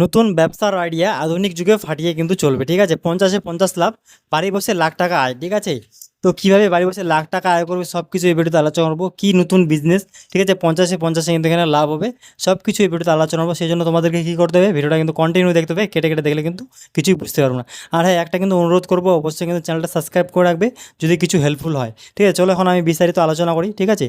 নতুন ব্যবসার আইডিয়া আধুনিক যুগে ফাটিয়ে কিন্তু চলবে, ঠিক আছে? পঞ্চাশে পঞ্চাশ লাভ, বাড়ি বসে লাখ টাকা আয়, ঠিক আছে? তো কীভাবে বাড়ি বসে লাখ টাকা আয় করবে সব কিছু এই ভিডিওতে আলোচনা করব। কী নতুন বিজনেস ঠিক আছে, পঞ্চাশে পঞ্চাশে কিন্তু এখানে লাভ হবে। সব কিছু এই ভিডিওতে আলোচনা করব। সেই জন্য তোমাদেরকে কী করতে হবে? ভিডিওটা কিন্তু কন্টিনিউ দেখতে হবে। কেটে কেটে দেখলে কিন্তু কিছুই বুঝতে পারব না। আর হ্যাঁ একটা কিন্তু অনুরোধ করব, অবশ্যই কিন্তু চ্যানেলটা সাবস্ক্রাইব করে রাখবে যদি কিছু হেল্পফুল হয়। ঠিক আছে, চলো এখন আমি বিস্তারিত আলোচনা করি। ঠিক আছে,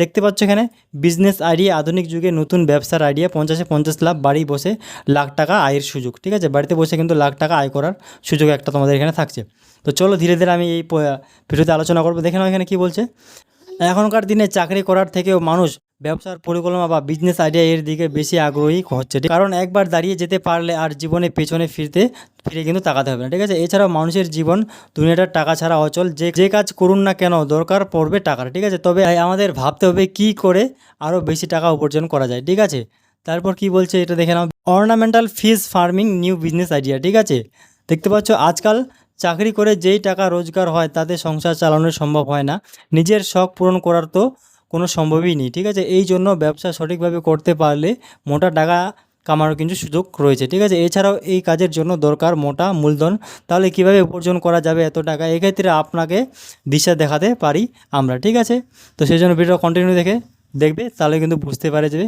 দেখতে পাচ্ছ এখানে বিজনেস আইডিয়া আধুনিক যুগে নতুন ব্যবসার আইডিয়া পঞ্চাশে পঞ্চাশ লাভ, বাড়ি বসে লাখ টাকা আয়ের সুযোগ। ঠিক আছে, বাড়িতে বসে কিন্তু লাখ টাকা আয় করার সুযোগ একটা তোমাদের এখানে থাকছে। তো চলো ধীরে ধীরে আমি এই ভিডিওতে আলোচনা করব। দেখে নাও এখানে কী বলছে। এখনকার দিনে চাকরি করার থেকেও মানুষ ব্যবসার পরিকল্পনা বা বিজনেস আইডিয়া এর দিকে বেশি আগ্রহী হচ্ছে। কারণ একবার দাঁড়িয়ে যেতে পারলে আর জীবনে পেছনে ফিরতে, ফিরে কিন্তু তাকাতে হবে না, ঠিক আছে? এছাড়াও মানুষের জীবন দুনিয়াটার টাকা ছাড়া অচল। যে যে কাজ করুন না কেন, দরকার পড়বে টাকার ঠিক আছে? তবে আমাদের ভাবতে হবে কি করে আরও বেশি টাকা উপার্জন করা যায়, ঠিক আছে? তারপর কি বলছে এটা দেখে নাও। Ornamental fish farming new business idea ঠিক আছে? দেখতে পাচ্ছ, আজকাল চাকরি করে যেই টাকা রোজগার হয়, তাতে সংসার চালানো সম্ভব হয় না। নিজের শখ পূরণ করার তো কোনো সম্ভবই নেই, ঠিক আছে? এই জন্য ব্যবসা সঠিকভাবে করতে পারলে মোটা টাকা কামানোর কিন্তু সুযোগ রয়েছে, ঠিক আছে? এছাড়াও এই কাজের জন্য দরকার মোটা মূলধন। তাহলে কীভাবে উপার্জন করা যাবে এত টাকা? এক্ষেত্রে আপনাকে দিশা দেখাতে পারি আমরা, ঠিক আছে? তো সেই জন্য ভিডিও কন্টিনিউ দেখে দেখবে, তাহলে কিন্তু বুঝতে পারে যাবে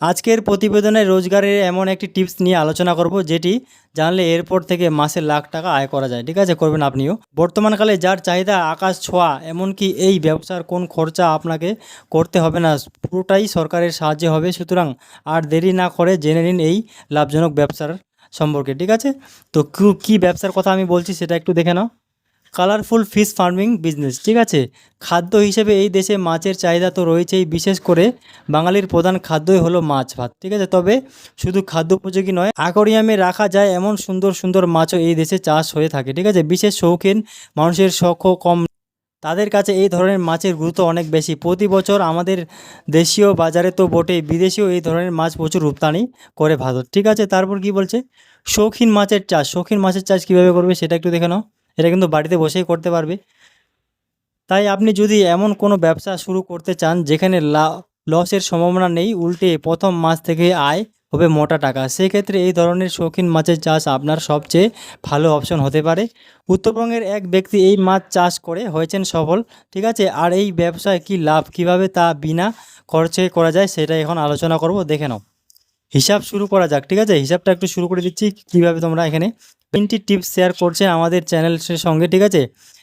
আজকের প্রতিবেদনে রোজগারের এমন একটি টিপস নিয়ে আলোচনা করব, যেটি জানলে এরপর থেকে মাসে লাখ টাকা আয় করা যায়। ঠিক আছে, করবেন আপনিও। বর্তমানকালে যার চাহিদা আকাশ ছোঁয়া, এমনকি এই ব্যবসার কোন খরচা আপনাকে করতে হবে না, পুরোটাই সরকারের সাহায্যে হবে। সুতরাং আর দেরি না করে জেনে নিন এই লাভজনক ব্যবসার সম্পর্কে। ঠিক আছে? তো কী- কী ব্যবসার কথা আমি বলছি সেটা একটু দেখে নাও। কালারফুল ফিশ ফার্মিং বিজনেস, ঠিক আছে? খাদ্য হিসেবে এই দেশে মাছের চাহিদা তো রয়েছেই, বিশেষ করে বাঙালির প্রধান খাদ্যই হলো মাছ ভাত, ঠিক আছে? তবে শুধু খাদ্য উপযোগী নয়, অ্যাকোরিয়ামে রাখা যায় এমন সুন্দর সুন্দর মাছও এই দেশে চাষ হয়ে থাকে, ঠিক আছে? বিশেষ শৌখিন মানুষের শখও কম। তাদের কাছে এই ধরনের মাছের গুরুত্ব অনেক বেশি। প্রতি বছর আমাদের দেশীয় বাজারে তো বটেই, বিদেশিও এই ধরনের মাছ প্রচুর রপ্তানি করে ভারত, ঠিক আছে? তারপর কি বলছে? শৌখিন মাছের চাষ, শৌখিন মাছের চাষ কীভাবে করবে সেটা একটু দেখে নাও। এটা কিন্তু বাড়িতে বসেই করতে পারবে। তাই আপনি যদি এমন কোনো ব্যবসা শুরু করতে চান, যেখানে লসের সম্ভাবনা নেই, উল্টে প্রথম মাস থেকে আয় হবে মোটা টাকা, সেক্ষেত্রে এই ধরনের শৌখিন মাছের চাষ আপনার সবচেয়ে ভালো অপশন হতে পারে। উত্তরবঙ্গের এক ব্যক্তি এই মাছ চাষ করে হয়েছেন সফল, ঠিক আছে? আর এই ব্যবসায় কি লাভ, কীভাবে তা বিনা খরচে করা যায় সেটা এখন আলোচনা করব, দেখে নাও। হিসাব শুরু করা যাক, ঠিক আছে? হিসাবটা একটু শুরু করে দিচ্ছি কীভাবে তোমরা এখানে তিনটি টিপস শেয়ার করছে আমাদের চ্যানেলের সঙ্গে, ঠিক আছে?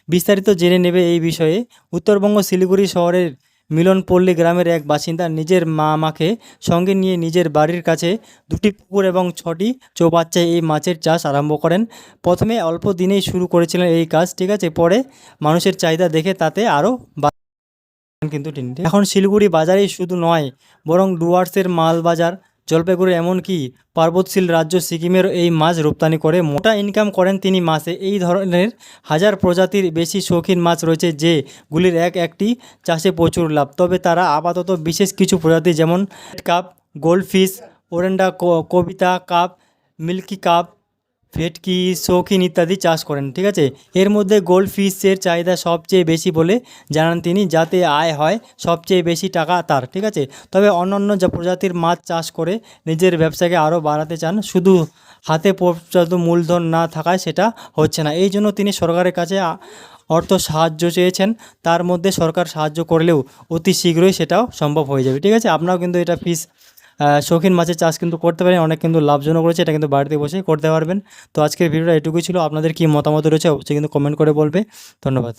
বিস্তারিত জেনে নেবে এই বিষয়ে। উত্তরবঙ্গ, শিলিগুড়ি শহরের মিলনপল্লী গ্রামের এক বাসিন্দা নিজের মা মাকে সঙ্গে নিয়ে নিজের বাড়ির কাছে দুটি পুকুর এবং ছটি চৌবাচ্চায় এই মাছের চাষ আরম্ভ করেন। প্রথমে অল্প দিনেই শুরু করেছিলেন এই কাজ, ঠিক আছে? পরে মানুষের চাহিদা দেখে তাতে আরও কিন্তু এখন শিলিগুড়ি বাজারেই শুধু নয়, বরং ডুয়ার্সের মাল বাজার জলপাইগুড়ি এমনকি পার্বতশীল রাজ্য সিকিমের এই মাছ রপ্তানি করে মোটা ইনকাম করেন তিনি মাসে এই ধরনের হাজার প্রজাতির বেশি শৌখিন মাছ রয়েছে যেগুলির এক একটি চাষে প্রচুর লাভ। তবে তারা আপাতত বিশেষ কিছু প্রজাতি যেমন কাপ গোল্ডফিশ ওরেন্ডা কবিতা কাপ মিল্কি কাপ ভেটকি শৌখিন ইত্যাদি চাষ করেন, ঠিক আছে? এর মধ্যে গোল্ড ফিশের চাহিদা সবচেয়ে বেশি বলে জানান তিনি, যাতে আয় হয় সবচেয়ে বেশি টাকা তার, ঠিক আছে? তবে অন্যান্য যা প্রজাতির মাছ চাষ করে নিজের ব্যবসাকে আরও বাড়াতে চান, শুধু হাতে পর্যাপ্ত মূলধন না থাকায় সেটা হচ্ছে না। এই জন্য তিনি সরকারের কাছে অর্থ সাহায্য চেয়েছেন, তার মধ্যে সরকার সাহায্য করলেও অতি শীঘ্রই সেটাও সম্ভব হয়ে যাবে, ঠিক আছে? আপনারাও কিন্তু এটা ফিস শৌখিন মাছের চাষ কিন্তু করতে পারেন, অনেক কিন্তু লাভজনক রয়েছে, এটা কিন্তু বাড়িতে বসে করতে পারবেন। তো আজকের ভিডিওটা এটুকুই ছিল, আপনাদের কি মতামত রয়েছে অবশ্যই কিন্তু কমেন্ট করে বলবে। ধন্যবাদ।